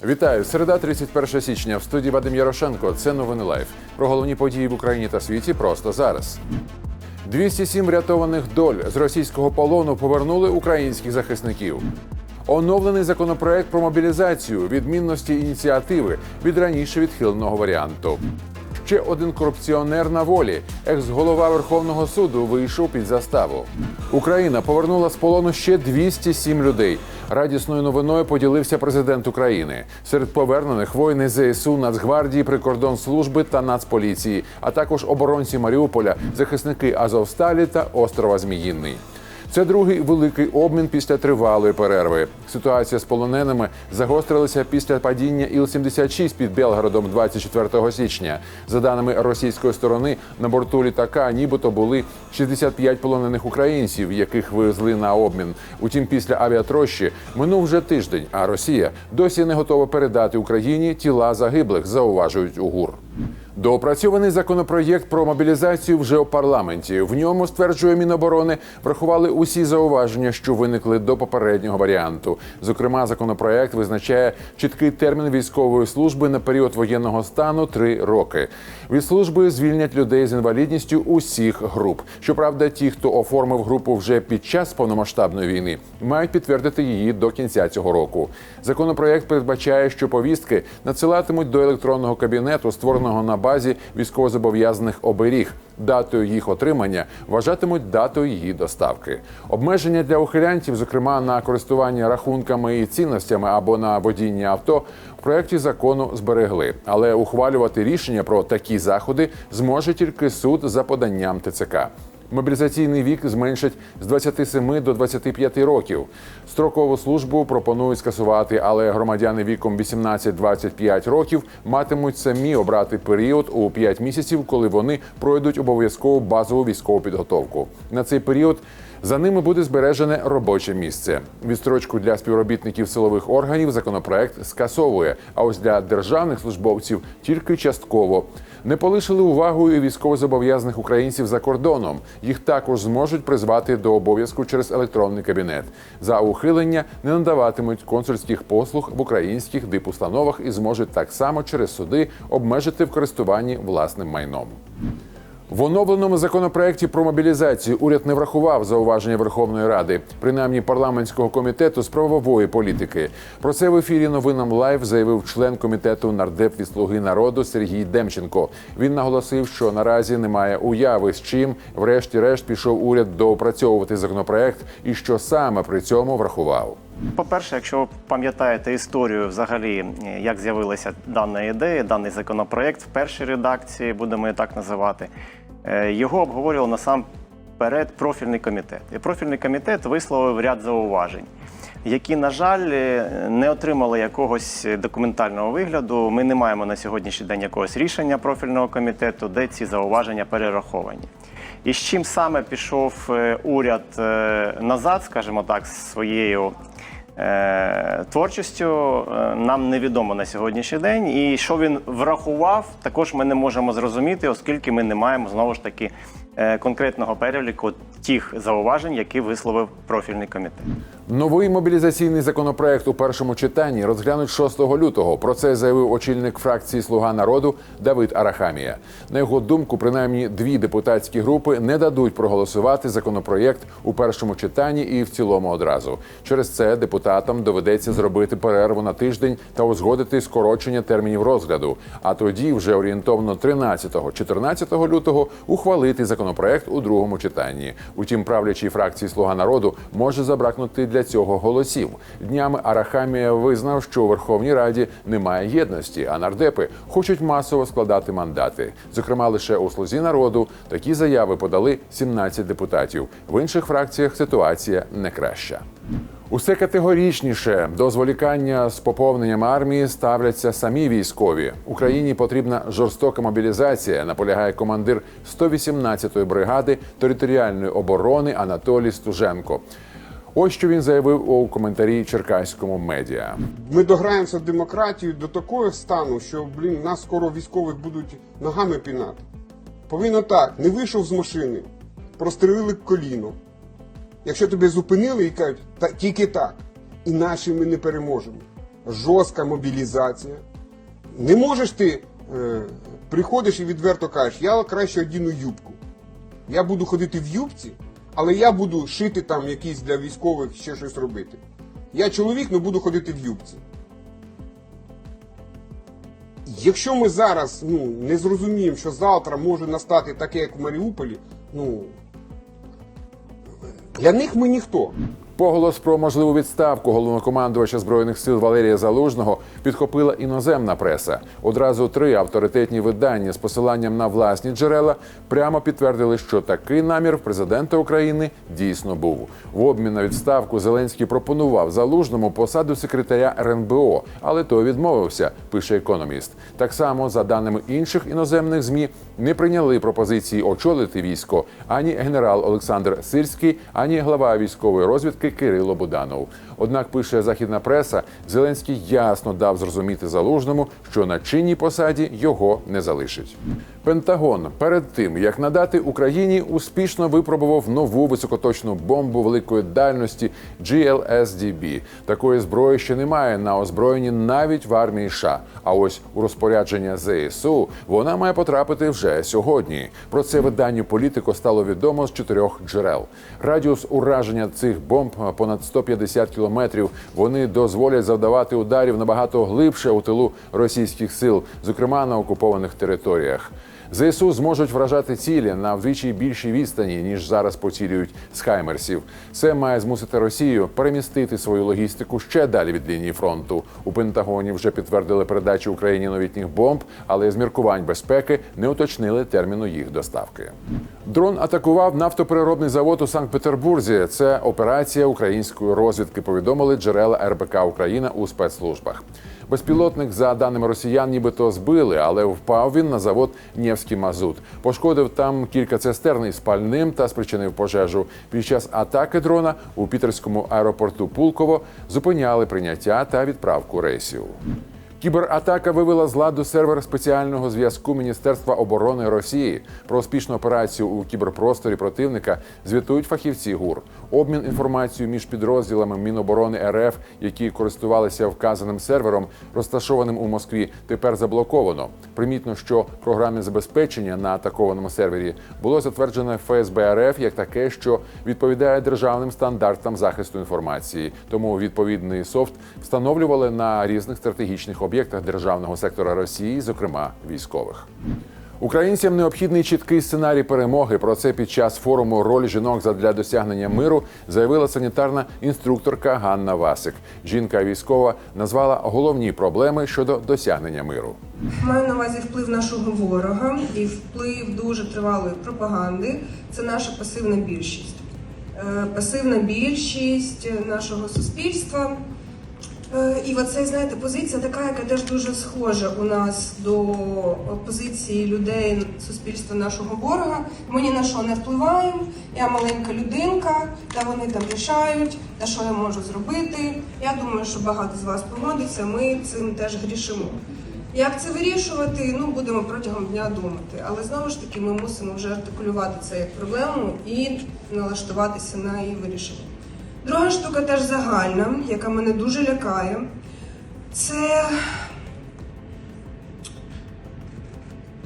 Вітаю! Середа, 31 січня. В студії Вадим Ярошенко. Це новини лайф. Про головні події в Україні та світі просто зараз. 207 рятованих доль з російського полону повернули українських захисників. Оновлений законопроект про мобілізацію відмінності ініціативи від раніше відхиленого варіанту. Ще один корупціонер на волі. Екс-голова Верховного суду вийшов під заставу. Україна повернула з полону ще 207 людей. Радісною новиною поділився президент України. Серед повернених воїни ЗСУ, Нацгвардії, прикордонслужби та Нацполіції, а також оборонці Маріуполя, захисники Азовсталі та острова Зміїнний. Це другий великий обмін після тривалої перерви. Ситуація з полоненими загострилася після падіння Іл-76 під Белгородом 24 січня. За даними російської сторони, на борту літака нібито були 65 полонених українців, яких везли на обмін. Утім, після авіатрощі минув вже тиждень, а Росія досі не готова передати Україні тіла загиблих, зауважують у ГУР. Доопрацьований законопроєкт про мобілізацію вже у парламенті. В ньому стверджує Міноборони, врахували усі зауваження, що виникли до попереднього варіанту. Зокрема, законопроєкт визначає чіткий термін військової служби на період воєнного стану три роки. Від служби звільнять людей з інвалідністю усіх груп. Щоправда, ті, хто оформив групу вже під час повномасштабної війни, мають підтвердити її до кінця цього року. Законопроєкт передбачає, що повістки надсилатимуть до електронного кабінету, створеного на базі військовозобов'язаних оберіг. Датою їх отримання вважатимуть датою її доставки. Обмеження для ухилянтів, зокрема на користування рахунками і цінностями або на водіння авто, в проєкті закону зберегли. Але ухвалювати рішення про такі заходи зможе тільки суд за поданням ТЦК. Мобілізаційний вік зменшать з 27 до 25 років. Строкову службу пропонують скасувати, але громадяни віком 18-25 років матимуть самі обрати період у 5 місяців, коли вони пройдуть обов'язкову базову військову підготовку. На цей період за ними буде збережене робоче місце. Відстрочку для співробітників силових органів законопроект скасовує. А ось для державних службовців тільки частково. Не полишили увагою військовозобов'язаних українців за кордоном. Їх також зможуть призвати до обов'язку через електронний кабінет. За ухилення не надаватимуть консульських послуг в українських дипустановах і зможуть так само через суди обмежити в користуванні власним майном. В оновленому законопроекті про мобілізацію уряд не врахував зауваження Верховної Ради, принаймні парламентського комітету з правової політики. Про це в ефірі новинам Лайв заявив член комітету нардеп від слуги народу Сергій Демченко. Він наголосив, що наразі немає уяви, з чим, врешті-решт, пішов уряд доопрацьовувати законопроект, і що саме при цьому врахував. По-перше, якщо ви пам'ятаєте історію, взагалі, е, як з'явилася дана ідея, даний законопроект в першій редакції, будемо її так називати, його обговорював насамперед профільний комітет. І профільний комітет висловив ряд зауважень, які, на жаль, е, не отримали якогось документального вигляду. Ми не маємо на сьогоднішній день якогось рішення профільного комітету, де ці зауваження перераховані. І з чим саме пішов е, уряд е, назад, скажімо так, з своєю е, творчістю, е, нам невідомо на сьогоднішній день. І що він врахував, також ми не можемо зрозуміти, оскільки ми не маємо знову ж таки е, конкретного переліку тих зауважень, які висловив профільний комітет. Новий мобілізаційний законопроект у першому читанні розглянуть 6 лютого. Про це заявив очільник фракції Слуга народу Давид Арахамія. На його думку, принаймні дві депутатські групи не дадуть проголосувати законопроєкт у першому читанні і в цілому одразу. Через це депутатам доведеться зробити перерву на тиждень та узгодити скорочення термінів розгляду. А тоді, вже орієнтовно 13-14 лютого, ухвалити законопроект у другому читанні. Утім, правлячій фракції Слуга народу може забракнути для цього голосів. Днями Арахамія визнав, що у Верховній Раді немає єдності, а нардепи хочуть масово складати мандати. Зокрема, лише у слузі народу такі заяви подали 17 депутатів. В інших фракціях ситуація не краща. Усе категорічніше до зволікання з поповненням армії ставляться самі військові. Україні потрібна жорстока мобілізація. Наполягає командир 118-ї бригади територіальної оборони Анатолій Стуженко. Ось що він заявив у коментарі черкаському медіа. Ми дограємося в демократію до такого стану, що блін, нас скоро військових будуть ногами пінати. Повинно так, не вийшов з машини, прострелили коліно. Якщо тебе зупинили і кажуть, та тільки так, іначе ми не переможемо. жорстка мобілізація. Не можеш ти е, приходиш і відверто кажеш, я краще одіну юбку. Я буду ходити в юбці, але я буду шити там якісь для військових ще щось робити. Я чоловік, але буду ходити в юбці. Якщо ми зараз ну, не зрозуміємо, що завтра може настати таке, як в Маріуполі, ну для них ми ніхто. Поголос про можливу відставку головнокомандувача збройних сил Валерія Залужного підхопила іноземна преса. Одразу три авторитетні видання з посиланням на власні джерела прямо підтвердили, що такий намір в президента України дійсно був. В обмін на відставку Зеленський пропонував залужному посаду секретаря РНБО, але той відмовився. Пише економіст. Так само, за даними інших іноземних змі, не прийняли пропозиції очолити військо ані генерал Олександр Сирський, ані глава військової розвідки Кирило Буданов. Однак пише західна преса, Зеленський ясно дав зрозуміти залужному, що на чинній посаді його не залишить. Пентагон перед тим як надати Україні успішно випробував нову високоточну бомбу великої дальності GLSDB. Такої зброї ще немає на озброєнні навіть в армії США. А ось у розпорядження ЗСУ вона має потрапити вже сьогодні. Про це виданню політико стало відомо з чотирьох джерел. Радіус ураження цих бомб понад 150 кілометрів. Вони дозволять завдавати ударів набагато глибше у тилу російських сил, зокрема на окупованих територіях. ЗСУ зможуть вражати цілі на вдвічі більшій відстані ніж зараз поцілюють з хаймерсів. Це має змусити Росію перемістити свою логістику ще далі від лінії фронту. У Пентагоні вже підтвердили передачу Україні новітніх бомб, але з міркувань безпеки не уточнили терміну їх доставки. Дрон атакував нафтопереробний завод у Санкт-Петербурзі. Це операція української розвідки. Повідомили джерела РБК Україна у спецслужбах. Безпілотник, за даними росіян, нібито збили, але впав він на завод Нєвський Мазут. Пошкодив там кілька цистерн із пальним та спричинив пожежу. Під час атаки дрона у пітерському аеропорту Пулково зупиняли прийняття та відправку рейсів. Кібератака вивела з ладу сервер спеціального зв'язку Міністерства оборони Росії. Про успішну операцію у кіберпросторі противника звітують фахівці ГУР. Обмін інформацією між підрозділами Міноборони РФ, які користувалися вказаним сервером, розташованим у Москві, тепер заблоковано. Примітно, що програмне забезпечення на атакованому сервері було затверджене ФСБ РФ як таке, що відповідає державним стандартам захисту інформації. Тому відповідний софт встановлювали на різних стратегічних об'єктах державного сектора Росії, зокрема військових. Українцям необхідний чіткий сценарій перемоги. Про це під час форуму роль жінок задля досягнення миру заявила санітарна інструкторка Ганна Васик. Жінка військова назвала головні проблеми щодо досягнення миру. Маю на увазі вплив нашого ворога і вплив дуже тривалої пропаганди. Це наша пасивна більшість. Е, Пасивна більшість нашого суспільства. Е, І оце, знаєте, позиція така, яка теж дуже схожа у нас до позиції людей суспільства нашого ворога. Ми ні на що не впливаємо. Я маленька людинка, та вони там рішають, та що я можу зробити. Я думаю, що багато з вас погодиться. Ми цим теж грішимо. Як це вирішувати? Ну будемо протягом дня думати. Але знову ж таки, ми мусимо вже артикулювати це як проблему і налаштуватися на її вирішення. Друга штука теж загальна, яка мене дуже лякає. Це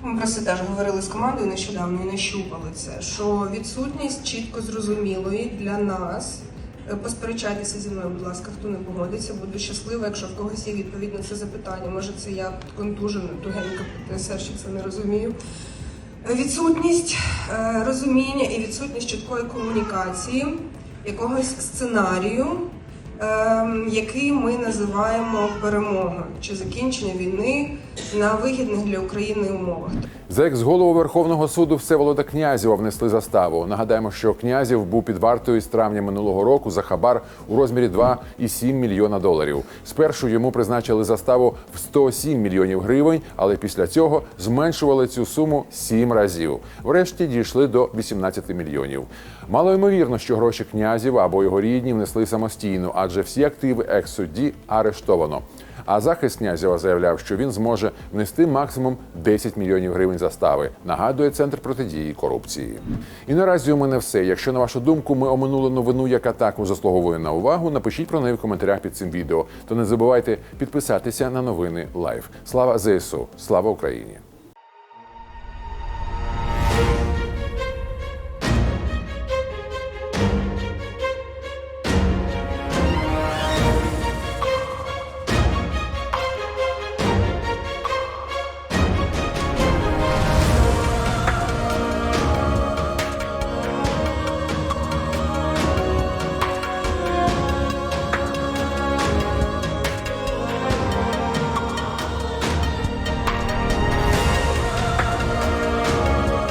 ми про це теж говорили з командою нещодавно і нащупали це, що відсутність чітко зрозумілої для нас. Е, Посперечайтеся зі мною, будь ласка, хто не погодиться. Буду щаслива, якщо в когось є відповідь на це запитання. Може, це я контужена, тугенько піднесе, що це не розумію. Е, Відсутність е, розуміння і відсутність чіткої комунікації, якогось сценарію, ем, який ми називаємо перемога чи закінчення війни на вигідних для України умовах. За екс-голову Верховного суду Всеволода Князєва внесли заставу. Нагадаємо, що Князєв був під вартою з травня минулого року за хабар у розмірі 2,7 мільйона доларів. Спершу йому призначили заставу в 107 мільйонів гривень, але після цього зменшували цю суму сім разів. Врешті дійшли до 18 мільйонів. Мало ймовірно, що гроші князів або його рідні внесли самостійно, адже всі активи екс-судді арештовано. А захист князєва заявляв, що він зможе внести максимум 10 мільйонів гривень застави. Нагадує центр протидії корупції. І наразі у мене все. Якщо на вашу думку ми оминули новину, яка також заслуговує на увагу, напишіть про неї в коментарях під цим відео. То не забувайте підписатися на новини Лайв. Слава ЗСУ! Слава Україні!